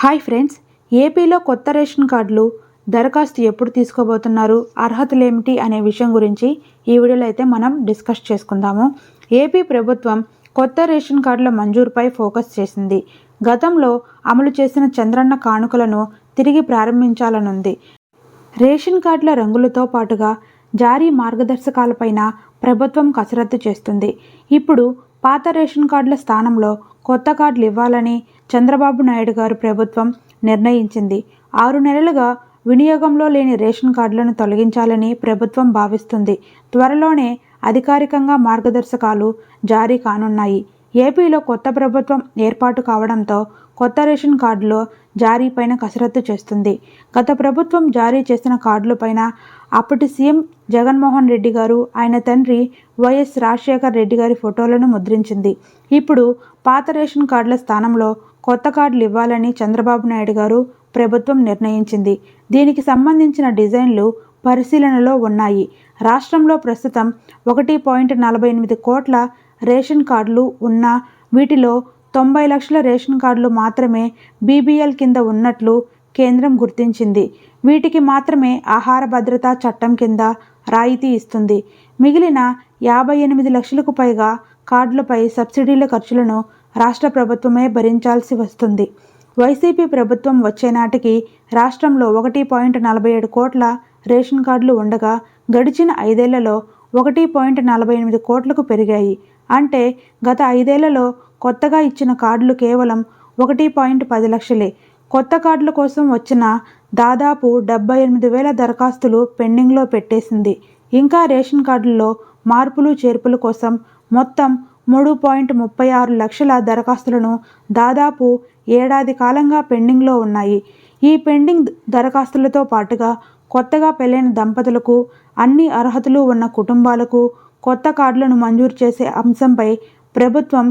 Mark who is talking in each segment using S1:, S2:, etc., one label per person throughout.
S1: Hi friends ఏపీలో కొత్త ration కార్డులు దరఖాస్తు ఎప్పుడు తీసుకోబోతున్నారు అర్హతలు ఏమిటి అనే విషయం గురించి ఈ వీడియోలో అయితే మనం డిస్కస్ చేసుకుందాము. ఏపీ ప్రభుత్వం కొత్త రేషన్ కార్డుల మంజూరుపై ఫోకస్ చేసింది. గతంలో అమలు చేసిన చంద్రన్న కానుకలను తిరిగి ప్రారంభించాలనుంది. రేషన్ కార్డుల రంగులతో పాటుగా జారీ మార్గదర్శకాలపైన ప్రభుత్వం కసరత్తు చేస్తుంది. ఇప్పుడు పాత రేషన్ కార్డుల స్థానంలో కొత్త కార్డులు ఇవ్వాలని చంద్రబాబు నాయుడు గారు ప్రభుత్వం నిర్ణయించింది. ఆరు నెలలుగా వినియోగంలో లేని రేషన్ కార్డులను తొలగించాలని ప్రభుత్వం భావిస్తుంది. త్వరలోనే అధికారికంగా మార్గదర్శకాలు జారీ కానున్నాయి. ఏపీలో కొత్త ప్రభుత్వం ఏర్పాటు కావడంతో కొత్త రేషన్ కార్డులు జారీపైన కసరత్తు చేస్తుంది. గత ప్రభుత్వం జారీ చేసిన కార్డులపైన అప్పటి సీఎం జగన్మోహన్ రెడ్డి గారు ఆయన తండ్రి వైఎస్ రాజశేఖర్ రెడ్డి గారి ఫోటోలను ముద్రించింది. ఇప్పుడు పాత రేషన్ కార్డుల స్థానంలో కొత్త కార్డులు ఇవ్వాలని చంద్రబాబు నాయుడు గారు ప్రభుత్వం నిర్ణయించింది. దీనికి సంబంధించిన డిజైన్లు పరిశీలనలో ఉన్నాయి. రాష్ట్రంలో ప్రస్తుతం ఒకటి పాయింట్ నలభై ఎనిమిది కోట్ల రేషన్ కార్డులు ఉన్న వీటిలో తొంభై లక్షల రేషన్ కార్డులు మాత్రమే బీబీఎల్ కింద ఉన్నట్లు కేంద్రం గుర్తించింది. వీటికి మాత్రమే ఆహార భద్రతా చట్టం కింద రాయితీ ఇస్తుంది. మిగిలిన యాభై ఎనిమిది లక్షలకు పైగా కార్డులపై సబ్సిడీల ఖర్చులను రాష్ట్ర ప్రభుత్వమే భరించాల్సి వస్తుంది. వైసీపీ ప్రభుత్వం వచ్చే నాటికి రాష్ట్రంలో ఒకటి పాయింట్ నలభై ఏడు కోట్ల రేషన్ కార్డులు ఉండగా గడిచిన ఐదేళ్ళలో ఒకటి పాయింట్ నలభై ఎనిమిది కోట్లకు పెరిగాయి. అంటే గత ఐదేళ్ళలో కొత్తగా ఇచ్చిన కార్డులు కేవలం ఒకటి పాయింట్ పది లక్షలే. కొత్త కార్డుల కోసం వచ్చిన దాదాపు డెబ్బై ఎనిమిది వేల దరఖాస్తులు పెండింగ్లో పెట్టేసింది. ఇంకా రేషన్ కార్డుల్లో మార్పులు చేర్పుల కోసం మొత్తం మూడు పాయింట్ ముప్పై ఆరు లక్షల దరఖాస్తులను దాదాపు ఏడాది కాలంగా పెండింగ్లో ఉన్నాయి. ఈ పెండింగ్ దరఖాస్తులతో పాటుగా కొత్తగా పెళ్ళైన దంపతులకు అన్ని అర్హతలు ఉన్న కుటుంబాలకు కొత్త కార్డులను మంజూరు చేసే అంశంపై ప్రభుత్వం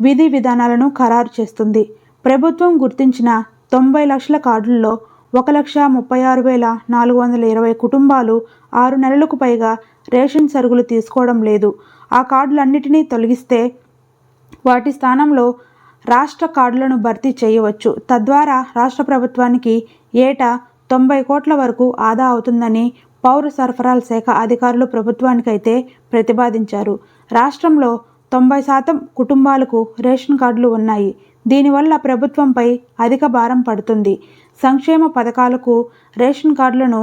S1: విధి విధానాలను ఖరారు చేస్తుంది. ప్రభుత్వం గుర్తించిన తొంభై లక్షల కార్డుల్లో ఒక లక్ష ముప్పై ఆరు వేల నాలుగు వందల ఇరవై కుటుంబాలు ఆరు నెలలకు పైగా రేషన్ సరుకులు తీసుకోవడం లేదు. ఆ కార్డులన్నిటినీ తొలగిస్తే వాటి స్థానంలో రాష్ట్ర కార్డులను భర్తీ చేయవచ్చు. తద్వారా రాష్ట్ర ప్రభుత్వానికి ఏటా తొంభై కోట్ల వరకు ఆదా అవుతుందని పౌర సరఫరాల శాఖ అధికారులు ప్రభుత్వానికైతే ప్రతిపాదించారు. రాష్ట్రంలో తొంభై శాతం కుటుంబాలకు రేషన్ కార్డులు ఉన్నాయి. దీనివల్ల ప్రభుత్వంపై అధిక భారం పడుతుంది. సంక్షేమ పథకాలకు రేషన్ కార్డులను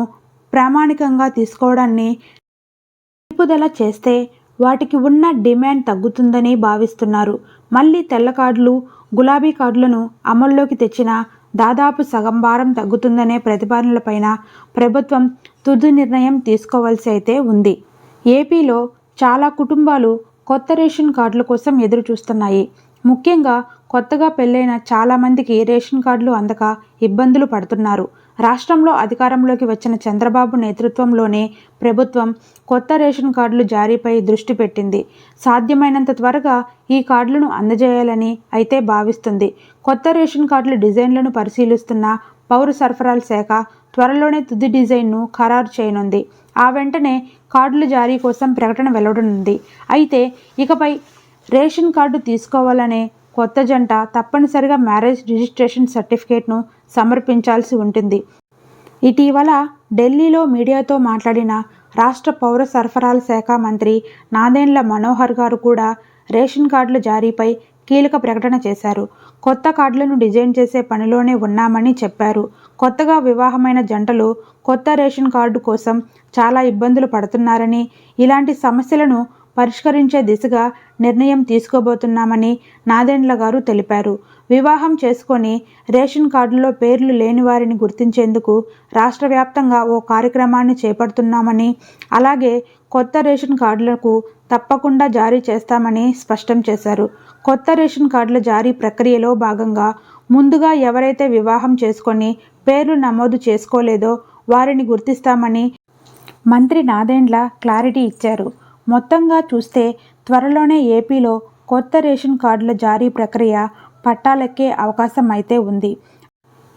S1: ప్రామాణికంగా తీసుకోవడాన్ని నిలుపుదల చేస్తే వాటికి ఉన్న డిమాండ్ తగ్గుతుందని భావిస్తున్నారు. మళ్ళీ తెల్ల కార్డులు గులాబీ కార్డులను అమల్లోకి తెచ్చిన దాదాపు సగం భారం తగ్గుతుందనే ప్రతిపాదనలపైన ప్రభుత్వం తుది నిర్ణయం తీసుకోవాల్సి అయితే ఉంది. ఏపీలో చాలా కుటుంబాలు కొత్త రేషన్ కార్డుల కోసం ఎదురు చూస్తున్నాయి ముఖ్యంగా కొత్తగా పెళ్ళైన చాలామందికి రేషన్ కార్డులు అందక ఇబ్బందులు పడుతున్నారు. రాష్ట్రంలో అధికారంలోకి వచ్చిన చంద్రబాబు నేతృత్వంలోనే ప్రభుత్వం కొత్త రేషన్ కార్డులు జారీపై దృష్టి పెట్టింది. సాధ్యమైనంత త్వరగా ఈ కార్డులను అందజేయాలని అయితే భావిస్తుంది. కొత్త రేషన్ కార్డుల డిజైన్లను పరిశీలిస్తున్న పౌర సరఫరాల శాఖ త్వరలోనే తుది డిజైన్ను ఖరారు చేయనుంది. ఆ వెంటనే కార్డుల జారీ కోసం ప్రకటన వెలువడనుంది. అయితే ఇకపై రేషన్ కార్డు తీసుకోవాలనే కొత్త జంట తప్పనిసరిగా మ్యారేజ్ రిజిస్ట్రేషన్ సర్టిఫికేట్ను సమర్పించాల్సి ఉంటుంది. ఇటీవల ఢిల్లీలో మీడియాతో మాట్లాడిన రాష్ట్ర పౌర సరఫరాల శాఖ మంత్రి నాదేండ్ల మనోహర్ గారు కూడా రేషన్ కార్డుల జారీపై కీలక ప్రకటన చేశారు. కొత్త కార్డులను డిజైన్ చేసే పనిలోనే ఉన్నామని చెప్పారు. కొత్తగా వివాహమైన జంటలు కొత్త రేషన్ కార్డు కోసం చాలా ఇబ్బందులు పడుతున్నారని ఇలాంటి సమస్యలను పరిష్కరించే దిశగా నిర్ణయం తీసుకోబోతున్నామని నాదెండ్ల గారు తెలిపారు. వివాహం చేసుకొని రేషన్ కార్డులో పేర్లు లేని వారిని గుర్తించేందుకు రాష్ట్ర వ్యాప్తంగా ఓ కార్యక్రమాన్ని చేపడుతున్నామని అలాగే కొత్త రేషన్ కార్డులకు తప్పకుండా జారీ చేస్తామని స్పష్టం చేశారు. కొత్త రేషన్ కార్డుల జారీ ప్రక్రియలో భాగంగా ముందుగా ఎవరైతే వివాహం చేసుకొని పేర్లు నమోదు చేసుకోలేదో వారిని గుర్తిస్తామని మంత్రి నాదెండ్ల క్లారిటీ ఇచ్చారు. మొత్తంగా చూస్తే త్వరలోనే ఏపీలో కొత్త రేషన్ కార్డుల జారీ ప్రక్రియ పట్టాలెక్కే అవకాశం అయితే ఉంది.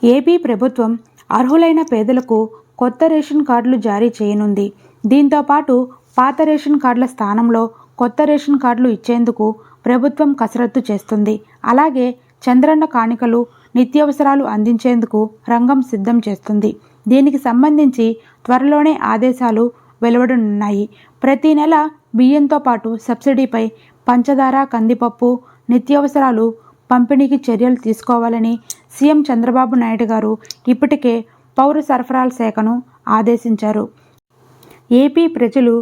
S1: ఏపీ ప్రభుత్వం అర్హులైన పేదలకు కొత్త రేషన్ కార్డులు జారీ చేయనుంది. దీంతో పాటు పాత రేషన్ కార్డుల స్థానంలో కొత్త రేషన్ కార్డులు ఇచ్చేందుకు ప్రభుత్వం కసరత్తు చేస్తుంది. అలాగే చంద్రన్న కానికలు నిత్యావసరాలు అందించేందుకు రంగం సిద్ధం చేస్తుంది. దీనికి సంబంధించి త్వరలోనే ఆదేశాలు వెలువడనున్నాయి. ప్రతి నెల బియ్యంతో పాటు సబ్సిడీపై పంచదార కందిపప్పు నిత్యావసరాలు పంపిణీకి చర్యలు తీసుకోవాలని సీఎం చంద్రబాబు నాయుడు గారు ఇప్పటికే పౌర సరఫరాల శాఖను ఆదేశించారు. ఏపీ ప్రజలు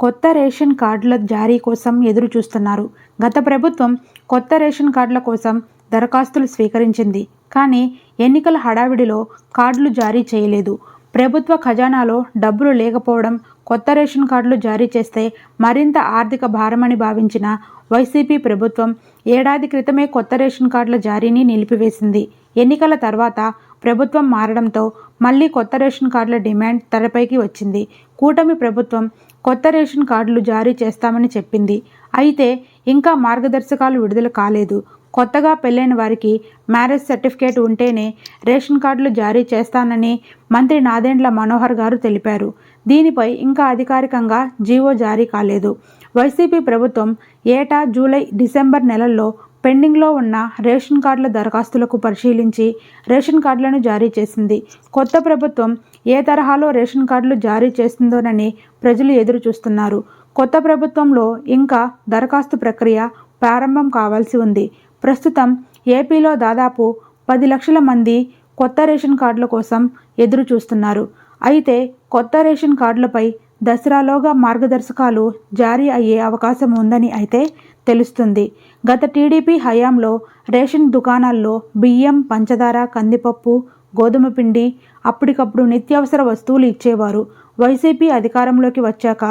S1: కొత్త రేషన్ కార్డుల జారీ కోసం ఎదురు చూస్తున్నారు గత ప్రభుత్వం కొత్త రేషన్ కార్డుల కోసం దరఖాస్తులు స్వీకరించింది. కానీ ఎన్నికల హడావిడిలో కార్డులు జారీ చేయలేదు. ప్రభుత్వ ఖజానాలో డబ్బులు లేకపోవడం కొత్త రేషన్ కార్డులు జారీ చేస్తే మరింత ఆర్థిక భారమని భావించిన వైసీపీ ప్రభుత్వం ఏడాది క్రితమే కొత్త రేషన్ కార్డుల జారీని నిలిపివేసింది. ఎన్నికల తర్వాత ప్రభుత్వం మారడంతో మళ్ళీ కొత్త రేషన్ కార్డుల డిమాండ్ తెరపైకి వచ్చింది. కూటమి ప్రభుత్వం కొత్త రేషన్ కార్డులు జారీ చేస్తామని చెప్పింది. అయితే ఇంకా మార్గదర్శకాలు విడుదల కాలేదు. కొత్తగా పెళ్ళైన వారికి మ్యారేజ్ సర్టిఫికేట్ ఉంటేనే రేషన్ కార్డులు జారీ చేస్తానని మంత్రి నాదెండ్ల మనోహర్ గారు తెలిపారు. దీనిపై ఇంకా అధికారికంగా జీవో జారీ కాలేదు. వైసీపీ ప్రభుత్వం ఏటా జూలై డిసెంబర్ నెలల్లో పెండింగ్లో ఉన్న రేషన్ కార్డుల దరఖాస్తులకు పరిశీలించి రేషన్ కార్డులను జారీ చేసింది. కొత్త ప్రభుత్వం ఏ తరహాలో రేషన్ కార్డులు జారీ చేస్తుందోనని ప్రజలు ఎదురు చూస్తున్నారు కొత్త ప్రభుత్వంలో ఇంకా దరఖాస్తు ప్రక్రియ ప్రారంభం కావాల్సి ఉంది. ప్రస్తుతం ఏపీలో దాదాపు పది లక్షల మంది కొత్త రేషన్ కార్డుల కోసం ఎదురు చూస్తున్నారు అయితే కొత్త రేషన్ కార్డులపై దసరాలోగా మార్గదర్శకాలు జారీ అయ్యే అవకాశం ఉందని అయితే తెలుస్తుంది. గత టీడీపీ హయాంలో రేషన్ దుకాణాల్లో బియ్యం పంచదార కందిపప్పు గోధుమ పిండి అప్పటికప్పుడు నిత్యావసర వస్తువులు ఇచ్చేవారు. వైసీపీ అధికారంలోకి వచ్చాక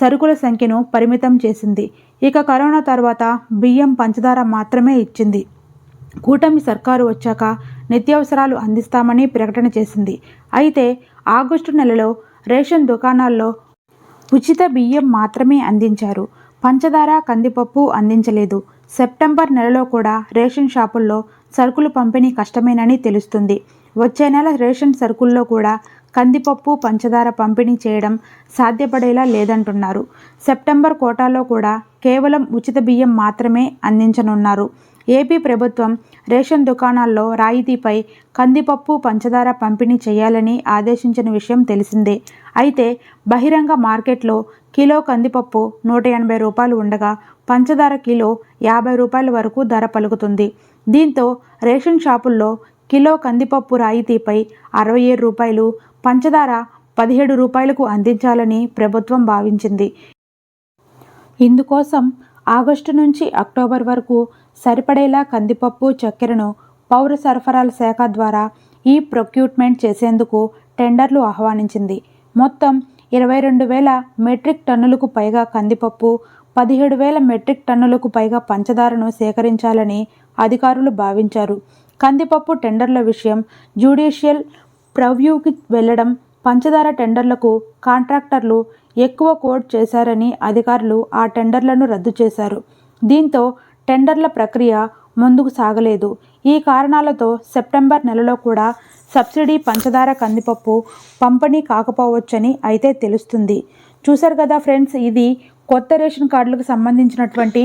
S1: సరుకుల సంఖ్యను పరిమితం చేసింది. ఇక కరోనా తర్వాత బియ్యం పంచదార మాత్రమే ఇచ్చింది. కూటమి సర్కారు వచ్చాక నిత్యావసరాలు అందిస్తామని ప్రకటన చేసింది. అయితే ఆగస్టు నెలలో రేషన్ దుకాణాల్లో ఉచిత బియ్యం మాత్రమే అందించారు. పంచదార కందిపప్పు అందించలేదు. సెప్టెంబర్ నెలలో కూడా రేషన్ షాపుల్లో సరుకులు పంపిణీ కష్టమేనని తెలుస్తుంది. వచ్చే నెల రేషన్ సరుకుల్లో కూడా కందిపప్పు పంచదార పంపిణీ చేయడం సాధ్యపడేలా లేదంటున్నారు. సెప్టెంబర్ కోటాలో కూడా కేవలం ఉచిత బియ్యం మాత్రమే అందించనున్నారు. ఏపీ ప్రభుత్వం రేషన్ దుకాణాల్లో రాయితీపై కందిపప్పు పంచదార పంపిణీ చేయాలని ఆదేశించిన విషయం తెలిసిందే. అయితే బహిరంగ మార్కెట్లో కిలో కందిపప్పు నూట ఎనభై రూపాయలు ఉండగా పంచదార కిలో యాభై రూపాయల వరకు ధర పలుకుతుంది. దీంతో రేషన్ షాపుల్లో కిలో కందిపప్పు రాయితీపై అరవై ఏడు రూపాయలు పంచదార పదిహేడు రూపాయలకు అందించాలని ప్రభుత్వం భావించింది. ఇందుకోసం ఆగస్టు నుంచి అక్టోబర్ వరకు సరిపడేలా కందిపప్పు చక్కెరను పౌర సరఫరాల శాఖ ద్వారా ఈ ప్రొక్యూట్మెంట్ చేసేందుకు టెండర్లు ఆహ్వానించింది. మొత్తం ఇరవై రెండు వేల మెట్రిక్ టన్నులకు పైగా కందిపప్పు పదిహేడు వేల మెట్రిక్ టన్నులకు పైగా పంచదారను సేకరించాలని అధికారులు భావించారు. కందిపప్పు టెండర్ల విషయం జ్యుడిషియల్ ప్రవ్యూకి వెళ్ళడం పంచదార టెండర్లకు కాంట్రాక్టర్లు ఎక్కువ కోట్ చేశారని అధికారులు ఆ టెండర్లను రద్దు చేశారు. దీంతో టెండర్ల ప్రక్రియ ముందుకు సాగలేదు. ఈ కారణాలతో సెప్టెంబర్ నెలలో కూడా సబ్సిడీ పంచదార కందిపప్పు పంపిణీ కాకపోవచ్చని అయితే తెలుస్తుంది. చూశారు కదా ఫ్రెండ్స్ ఇది కొత్త రేషన్ కార్డులకు సంబంధించినటువంటి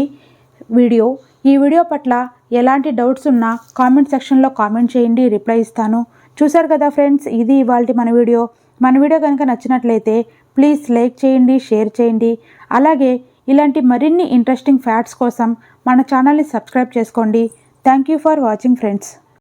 S1: వీడియో. ఈ వీడియో పట్ల ఎలాంటి డౌట్స్ ఉన్నా కామెంట్ సెక్షన్లో కామెంట్ చేయండి రిప్లై ఇస్తాను. చూశారు కదా ఫ్రెండ్స్ ఇది ఇవాళ మన వీడియో. మన వీడియో కనుక నచ్చినట్లయితే ప్లీజ్ లైక్ చేయండి షేర్ చేయండి. అలాగే ఇలాంటి మరిన్ని ఇంట్రెస్టింగ్ ఫ్యాక్ట్స్ కోసం మన ఛానల్ని సబ్స్క్రైబ్ చేసుకోండి. Thank you for watching friends